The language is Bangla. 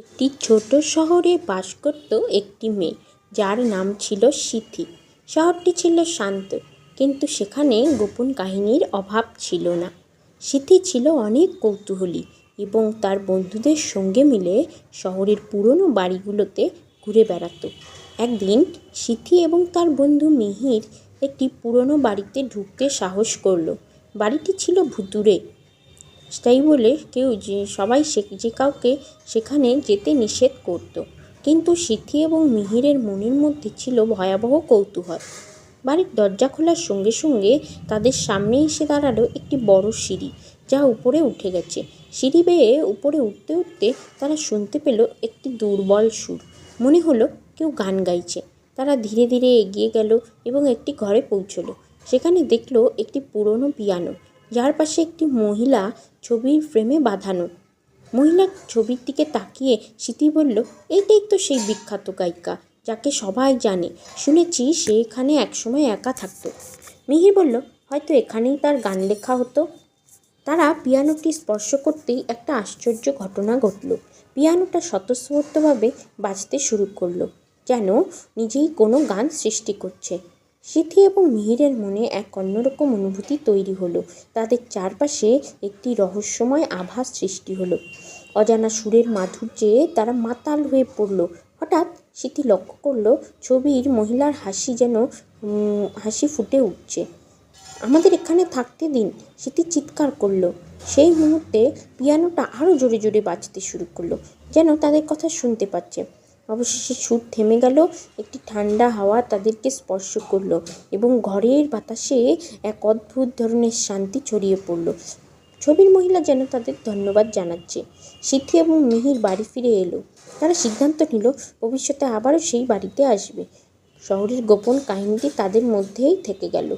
একটি ছোট শহরে বাস করত একটি মেয়ে, যার নাম ছিল সিথি। শহরটি ছিল শান্ত, কিন্তু সেখানে গোপন কাহিনীর অভাব ছিল না। সিথি ছিল অনেক কৌতূহলী এবং তার বন্ধুদের সঙ্গে মিলে শহরের পুরনো বাড়িগুলোতে ঘুরে বেড়াতো। একদিন সিথি এবং তার বন্ধু মিহির একটি পুরনো বাড়িতে ঢুকতে সাহস করল। বাড়িটি ছিল ভুতুড়ে তাই বলে কেউ যে, সবাই সে, যে কাউকে সেখানে যেতে নিষেধ করত। কিন্তু সিথি এবং মিহিরের মনের মধ্যে ছিল ভয়াবহ কৌতূহল। বাড়ির দরজা খোলার সঙ্গে সঙ্গে তাদের সামনে এসে দাঁড়াল একটি বড় সিঁড়ি, যা উপরে উঠে গেছে। সিঁড়ি বেয়ে উপরে উঠতে উঠতে তারা শুনতে পেল একটি দুর্বল সুর। মনে হলো কেউ গান গাইছে। তারা ধীরে ধীরে এগিয়ে গেল এবং একটি ঘরে পৌঁছলো। সেখানে দেখল একটি পুরনো পিয়ানো। যার পাশে একটি মহিলা ছবির ফ্রেমে বাঁধানো। মহিলার ছবির দিকে তাকিয়ে স্মৃতি বলল, এইটাই তো সেই বিখ্যাত গায়িকা, যাকে সবাই জানে। শুনেছি সে এখানে একসময় একা থাকতো। মিহির বলল, হয়তো এখানেই তার গান লেখা হতো। তারা পিয়ানোটি স্পর্শ করতেই একটা আশ্চর্য ঘটনা ঘটল। পিয়ানোটা স্বতঃস্ফূর্তভাবে বাজতে শুরু করল, যেন নিজেই কোনো গান সৃষ্টি করছে। সিথি এবং মিহিরের মনে এক অন্যরকম অনুভূতি তৈরি হলো। তাদের চারপাশে একটি রহস্যময় আভাস সৃষ্টি হলো। অজানা সুরের মাধুর্যে তারা মাতাল হয়ে পড়ল। হঠাৎ সিথি লক্ষ্য করল, ছবির মহিলার হাসি যেন হাসি ফুটে উঠছে। আমাদের এখানে থাকতে দিন সেটি চিৎকার করল। সেই মুহূর্তে পিয়ানোটা আরও জোরে জোরে বাজতে শুরু করল, যেন তাদের কথা শুনতে পাচ্ছে। অবশেষে সুর থেমে গেল, একটি ঠান্ডা হাওয়া তাদেরকে স্পর্শ করল এবং ঘরের বাতাসে এক অদ্ভুত ধরনের শান্তি ছড়িয়ে পড়ল। ছবির মহিলা যেন তাদের ধন্যবাদ জানাচ্ছে। সিদ্ধি এবং মিহির বাড়ি ফিরে এলো। তারা সিদ্ধান্ত নিল, ভবিষ্যতে আবারও সেই বাড়িতে আসবে। শহরের গোপন কাহিনীটি তাদের মধ্যেই থেকে গেল।